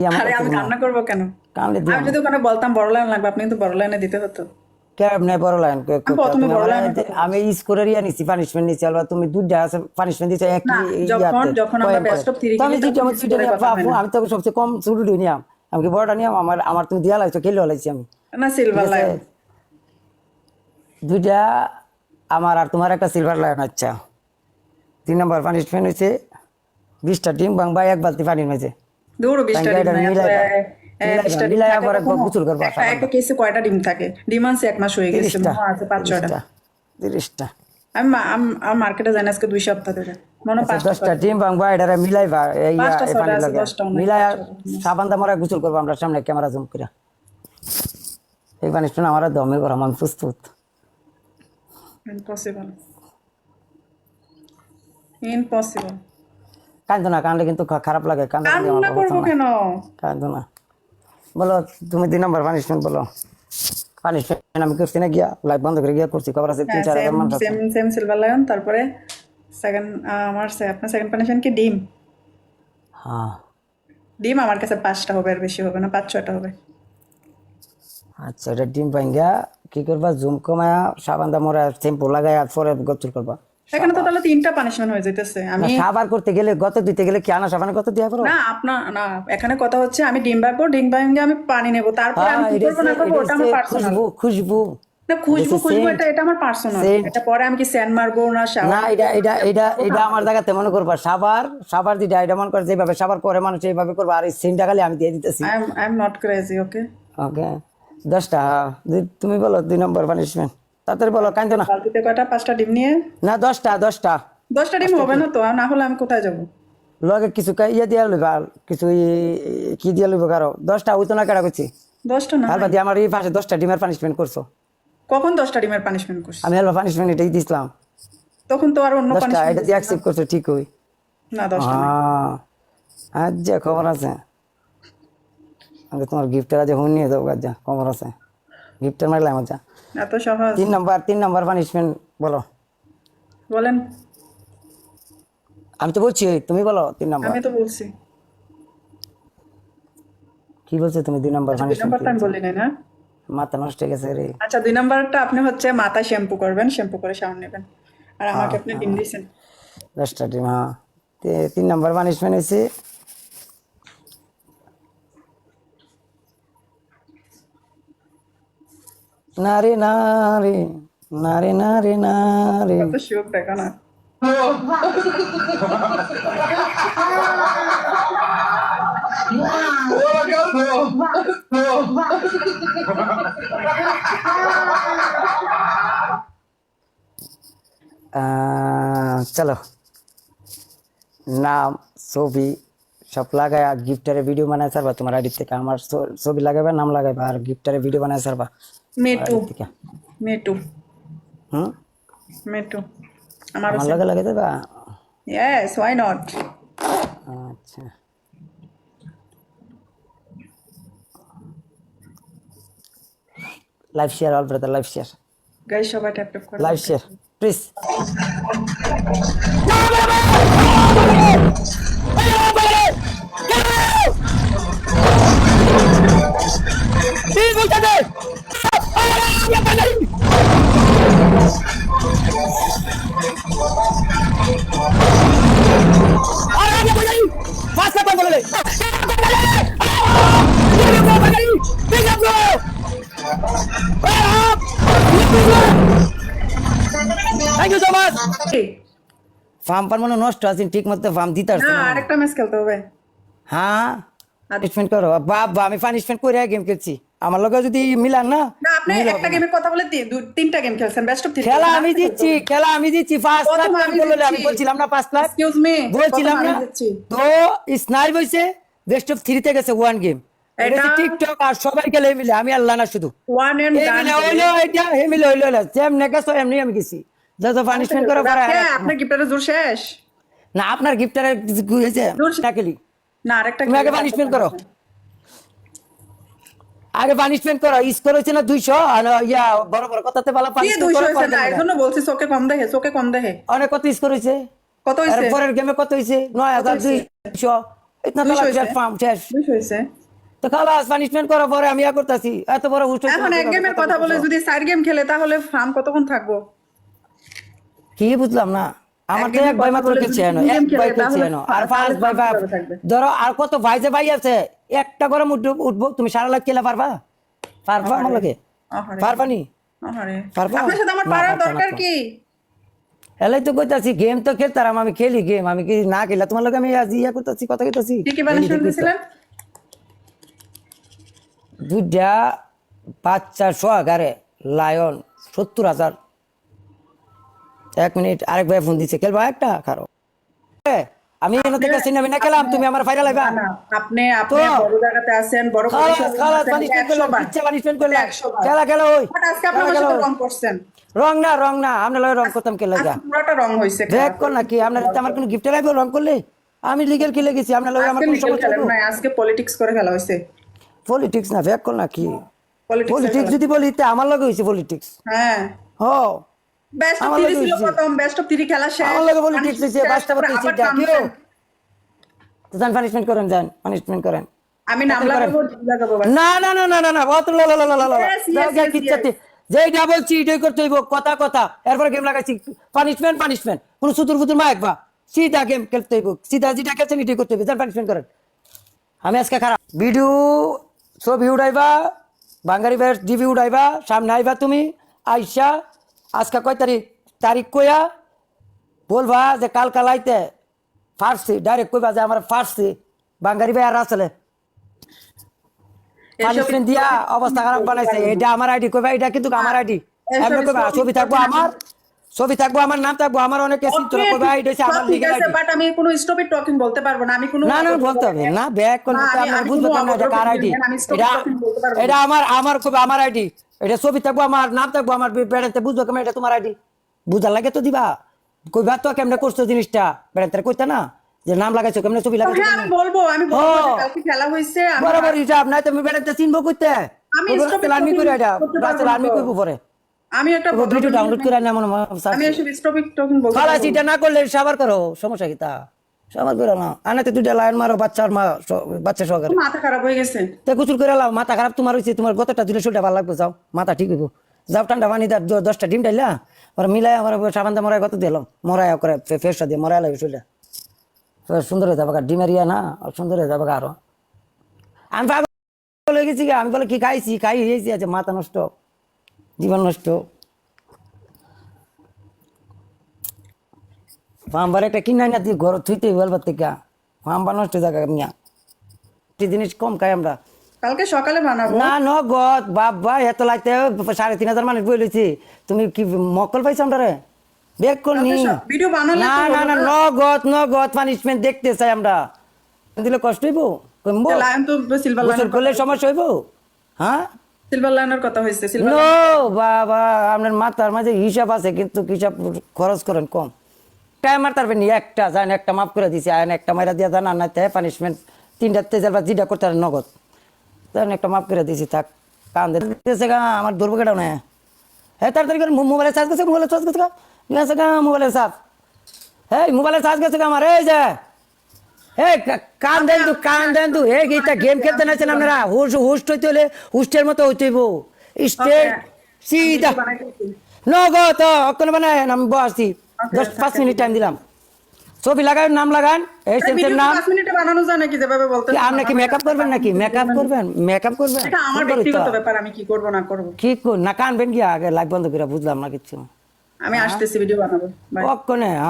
আমার আরে কাছে আমি কান্না করব কেন? আমি যদি ওখানে বলতাম বড় লাইন লাগবে আপনি কিন্তু বড় লাইনে দিতে হতো। কেমনে বড় লাইন? কে- কে- প্রথমে তুমি বড় আমার- লাইনের কথা আমি স্কোরের ইয়া নিছি পানিশমেন্ট নিছি আলবা তুমি দুইটা আছে পানিশমেন্ট দিছো এক যখন- যখন আমরা best of three আমি দুইটা আমার দুইটা score এর নিয়ে কথা বাবু, না। আমি তো সবচেয়ে কম শুরু নিয়াম। আমি কি বড়টা নিয়াম? আমার আমার তুমি দিয়া লাগছো খেলে লাইছি আমি। না সিলভার লাইন দুইটা আমার আর তোমার একটা সিলভার লাইন আচ্ছা। তিন নম্বর পানিশমেন্ট হয়েছে বিশটা ডিম বাংবা এক বালতি পানি হয়েছে দূর বিশটা ডিম মিলাই আবার একবার গোসল করবা, একটা- কেসে কয়টা ডিম থাকে? ডিম আনছে এক মাস হয়ে গেছে আছে পাঁচ ছয়টা তিরিশটা। আমি আমার মার্কেটে আজকে দুই সপ্তাহ ধরে। মনে হয় আচ্ছা, দশটা ডিম মিলাইবা এই পানি লাগে। মিলাই গোসল করব আমরা সামনে ক্যামেরা জুম করে এই পানি আমার দমে গরম আমি প্রস্তুত। ইম্পসিবল ইম্পসিবল কান্দো না কানলে কিন্তু খারাপ লাগে কান্দো না, কান্দো না। বলো তুমি দুই নম্বর পানিশমেন্ট বলো। পানিশমেন্ট আমি করছি না গিয়া লাইভ বন্ধ করে গিয়া করছি খবর আছে তিন চার হাজার মানুষ সেম সেম সিলভার লায়ন তারপরে সেকেন্ড আমার আপনার সেকেন্ড পানিশন কি? ডিম। হ্যাঁ। ডিম আমার কাছে পাঁচটা হবে আর বেশি হবে না পাঁচ ছয়টা হবে। আচ্ছা এটা ডিম পাইঙ্গা। কি করবা? জুম কমায়া সাবান দামরা শ্যাম্পু লাগায়া পরে গোসল করবা। এখানে তো তাহলে তিনটা পানিশমেন্ট হয়ে যেতেছে আমি না, সাবার করতে গেলে গত দিতে গেলে কি আনা সাবানে দিয়া করো না আপনার না এখানে কথা হচ্ছে আমি ডিম ভাববো ডিম আমি পানি নেব। তারপরে আমি কি করব না করব ওটা আমার পার্সোনাল খুশবু না খুশবু খুশবু এটা এটা আমার পার্সোনাল এটা পরে আমি কি স্যান্ড মারবো না শাওয়ার না এটা এটা এটা এটা আমার জায়গাতে মনে করবা সাবার সাবার দিটা এটা মনে করে যেভাবে সাবার করে মানুষ এইভাবে করবা আর এই সিনটা খালি আমি দিয়ে দিতেছি। I am not crazy okay okay দশটা হ্যাঁ। তুমি বলো দুই নম্বর পানিশমেন্ট তাড়াতাড়ি বলো কান্দো না। বালতিতে কয়টা? পাঁচটা ডিম নিয়ে? না দশটা দশটা। দশটা ডিম হবে না তো? না হলে আমি কোথায় যাব? লগে কিছু ইয়ে দিয়া লইবা কিছু কি দিয়া লইব কারও? দশটা হইতো না কেটা করছি দশটা না হালবা আমার এই পাশে দশটা ডিমের পানিশমেন্ট করছ। কখন দশটা ডিমের পানিশমেন্ট করছি? আমি হালবা পানিশমেন্ট এটাই দিছিলাম। তখন তো আর অন্য পানিশমেন্ট এটা দিয়ে অ্যাকসেপ্ট করছ ঠিক হই না দশটা। হ্যাঁ আজ যা খবর আছে? আগে তোমার গিফটের আজ হুন নিয়ে যাব যা খবর আছে। গিফটের মারলাম যা এত সহজ। তিন নম্বর তিন নম্বর পানিশমেন্ট বলো। বলেন। আমি তো বলছি তুমি বলো তিন নম্বর। আমি তো বলছি। কি বলছো তুমি দুই নম্বর পানিশমেন্ট নাম্বারটা আমি বলি নাই না? মাথা নষ্ট হয়ে গেছে রে। আচ্ছা দুই নাম্বারটা আপনি হচ্ছে মাথা শ্যাম্পু করবেন শ্যাম্পু করে শাওয়ার নেবেন। আর আমাকে আপনি ডিম দিয়েছেন। দশটা ডিম হ্যাঁ। তিন নম্বর পানিশমেন্ট হয়েছে নারে নারে না রে না রে না রে কত শিওর দেখো না। চলো। নাম ছবি সব লাগায় গিফটারে ভিডিও বানায় সারবা তোমার আইডি থেকে আমার ছবি লাগাবে নাম লাগাবে আর গিফটারে ভিডিও বানায় সারবা মেটু মেটু হুম মেটু আমার আমার লগে লাগে দেবা? ইয়েস ওয়াই নট আচ্ছা। Live share all brother live share guys সবাই ট্যাপ ট্যাপ করে। Live share please thank you so much farm পার মনে নষ্ট আছে ঠিক মতো ফার্ম দিতে পারছে না। আরেকটা ম্যাচ খেলতে হবে। হ্যাঁ? পানিশমেন্ট করো। বাবা আমি পানিশমেন্ট করে গেম খেলছি। আমার লগে যদি মিলান না না আপনি একটা গেমের কথা বলে তিনটা গেম খেলছেন বেস্ট অফ খেলা আমি দিচ্ছি খেলা আমি দিচ্ছি। ফার্স্ট লাখ আমি বলে আমি বলছিলাম না পাঁচ লাখ এক্সকিউজ মি বলছিলাম না। তো স্নাইপ হইছে বেস্ট অফ থ্রিতে গেছে ওয়ান গেম এটা এটা- টিকটক আর সবাই খেলে মিলে আমি আল্লাহ না শুধু। ওয়ান এন্ড এই হইল এটা হে মিলে হইল না যেম নেগেছো এমনি আমি গেছি। যত পানিশমেন্ট করে পরে আপনার গিফটের জোর শেষ? না আপনার গিফটার হয়েছে? টাকেলি না আরেকটা তুমি আগে পানিশমেন্ট করো। আগে পানিশমেন্ট করো স্কোর হয়েছে না দুইশো? আর ইয়া বড় বড় কথাতে বলা করো, না বলছি চোখে কম দেখে চোখে কম দেখে। অনেক কত স্কোর হয়েছে? কত পরের গেমে কত হাজার দুইশো। ইতনা দুইশো তালাক হয়েছে? শেষ। তো খালাস পানিশমেন্ট করার পরে আমি ইয়া করতেছি। এত বড় হুস্ট এখন এক গেমের কথা বলে যদি সাইড গেম খেলে তাহলে ফার্ম কতক্ষণ থাকব? কি বুঝলাম না? আমার তো এক ভাই মাত্র খেলছে এনো এক ভাই খেলছে এনো। আর পাঁচ ভাই ভাই ধরো আর কত ভাই যে ভাই আছে একটা করে উঠবো উঠবো। তুমি সারা লাখ খেলে পারবা? পারবা আমার লাগে? আপনার সাথে আমার পারার দরকার কি? তো কইতাছি গেম তো খেলতাম আমি খেলি গেম আমি কি না খেলা তোমার লগে আমি আজ ইয়া করতেছি কথা কইতাছি? কি কি দুইটা বাচ্চা সহকারে লায়ন সত্তর হাজার। এক মিনিট আরেক ভাই ফোন দিচ্ছে খেলবা একটা? এ, আমি এখানে থেকে সিনেমা না খেলাম তুমি আমার লাইবা না, আপনি আপনি বড় জায়গাতে আছেন বড় খালাস খালাস পানিশমেন্ট করলাম। ইচ্ছা পানিশমেন্ট করলাম। খেলা খেলা ওই। আজকে আপনি আমার সাথে রং করছেন। রং না রং না আমরা লয় রং করতাম খেলে যা। আজকে পুরোটা রং হয়েছে দেখ কর না কি আপনার তো আমার কোনো গিফট লাগবে রং করলে? আমি লিগেল খেলে গেছি আপনার লয় আমার কোনো সমস্যা নাই, আজকে পলিটিক্স করে খেলা হয়েছে। পলিটিক্স না ব্যাক কর না কি? পলিটিক্স যদি বলি তা আমার লগে হয়েছে পলিটিক্স হ্যাঁ। ও বেস্ট অফ থ্রি ছিল প্রথম বেস্ট অফ থ্রি খেলা শেষ। আমার লগে পলিটিক্স শেষ, বাস্তবতা তারপরে হয়েছে আবার তো যান পানিশমেন্ট করেন যান পানিশমেন্ট করেন। আমি নাম লাগাবো লাগাবো। না না না না না না অত লা লা লা লা লা যা কিচ্ছাতে। যেইটা বলছি এটাই করতে হইব কথা কথা। এরপরে গেম লাগাইছি পানিশমেন্ট পানিশমেন্ট কোনো সুতুর ফুতুর মা একবা সিধা গেম খেলতে হইব। সিধা যেটা খেলছেন এটাই করতে হইব। যান পানিশমেন্ট করেন। আমি আজকে খারাপ। ভিডিও ছবি উঠাইবা বাঙালি ভাইয়ের ডিবি উঠাইবা সামনে আইবা তুমি আইসা আজকে কয় তারিখ? তারিখ কইয়া বলবা যে কাল কাল আইতে ফার্সি ডাইরেক্ট কইবা যে আমার ফার্সি বাঙালি ভাই আর আসলে পানিশমেন্ট দিয়া অবস্থা খারাপ বানাইছে। এটা আমার আইডি কইবা এটা কিন্তু আমার আইডি। ছবি- ছবি থাকব আমার। ছবি থাকব আমার নাম থাকব আমার অনেক এসি তোরা কইবা এটা হচ্ছে আমার ঠিক আছে বাট আমি কোনো স্টপিড টকিং বলতে পারব না আমি কোনো না না বলতে হবে। না ব্যাক করতে না, আমি- আপনার আমি বুঝবে এটা কার আইডি এটা পারব না। এটা আমার আমার খুব আমার আইডি এটা ছবি থাকব আমার নাম থাকব আমার বেড়াতে বুঝব কেমন এটা তোমার আইডি বুঝার লাগে তো দিবা। কইবা তো কেমনে করছ জিনিসটা? বেড়াতে কইতা না? যে নাম লাগাইছো কেমনে ছবি লাগাইছো হ্যাঁ আমি বলব আমি বলব যে কালকে খেলা আমি- বরাবর হিসাব নাই তুমি বেড়াতে চিনবো কইতে। আমি আর্মি talking করে এটা করতে পারব আর্মি তো। কইবো পরে। আমি একটা ভিডিও ডাউনলোড করে না আমি এসব স্টপিড টকিং বলতে খালাস পারব না। এটা না করলে সাবার করো সমস্যা কি তা? সাবার করো না। আনাতে দুইটা লাইন মারো বাচ্চার মা বাচ্চা সহকারে। মাথা খারাপ হয়ে গেছে। তে কুচুর করে লাও মাথা খারাপ তোমার হয়েছে তোমার গতটা দিলে শরীরটা ভালো লাগবে যাও। মাথা ঠিক হইব। যাও ঠান্ডা পানি দাও দশটা ডিম ডাইলা মিলাই আমার সাবান দা মরাই কত মরাই করে ফেসটা দিয়ে মরাই শরীরটা সুন্দর হয়ে যাবে ডিমের ইয়া না সুন্দর হয়ে যাবে আরও। আমি পাগল হয়ে গেছি আমি বলে কি খাইছি খাই হয়েছি আছে মাথা নষ্ট। জীবন নষ্ট। পাম্বার একটা কিনা না তুই ঘর থুইতে বলবার থেকে। পাম্বার নষ্ট জায়গা মিয়া। একটি জিনিস কম খাই আমরা। কালকে সকালে বানাবো। না নগদ। বাবা এত লাগতে সাড়ে তিন হাজার মানুষ বই লইছি। তুমি কি মকল পাইছো আমরা রে বেক করনি ভিডিও বানালে না তো না না নগদ নগদ পানিশমেন্ট দেখতে চাই আমরা। দিলে কষ্ট হইব? কমবো তো সিলভার লাইনের করলে সমস্যা হইব? হ্যাঁ? সিলভার লাইনের কথা হয়েছে নো, বাবা, আপনার মাথার মাঝে হিসাব আছে, কিন্তু হিসাব খরচ করেন কম। টাইম মারতে পারবেন একটা জান একটা মাফ করে দিছি, আয়ন, একটা মাইরা দিয়ে জান আর না পানিশমেন্ট তিনটা তেজার বা যেটা করতে নগদ। জান একটা মাফ করে দিছি, থাক, কান দিতেছে গা, আমার দুর্ভোগেটাও নেই হ্যাঁ? তাড়াতাড়ি করে মোবাইলে চার্জ গেছে, মোবাইলে চার্জ গেছে গা? মোবাইলের চার্জ হ্যাঁ মোবাইলে চার্জ গেছে গা আমার, এই যে। এই কা- কান দেন তু কান দেন তু। এই গীতা গেম খেলতে আপনারা? হুস্ট হইতে হলে হুস্টের মতো হইতে হইব। স্টেট সিধা। বানাইতেছি। নগদ অক্ষণ বানায় আমি বসছি দশ পাঁচ মিনিট টাইম দিলাম। ছবি লাগান নাম লাগান। এই নাম। মিনিটে বানানো যায় নাকি যেভাবে বলতে আপনি কি মেকআপ করবেন নাকি? মেকআপ করবেন? মেকআপ করবেন? এটা আমার ব্যক্তিগত ব্যাপার আমি কি করব না করব? কি কর- না কানবেন কি আগে লাইক বন্ধ করে বুঝলাম না কিছু। আমি আসতেছি ভিডিও বানাবো। অক্ষণে হ্যাঁ।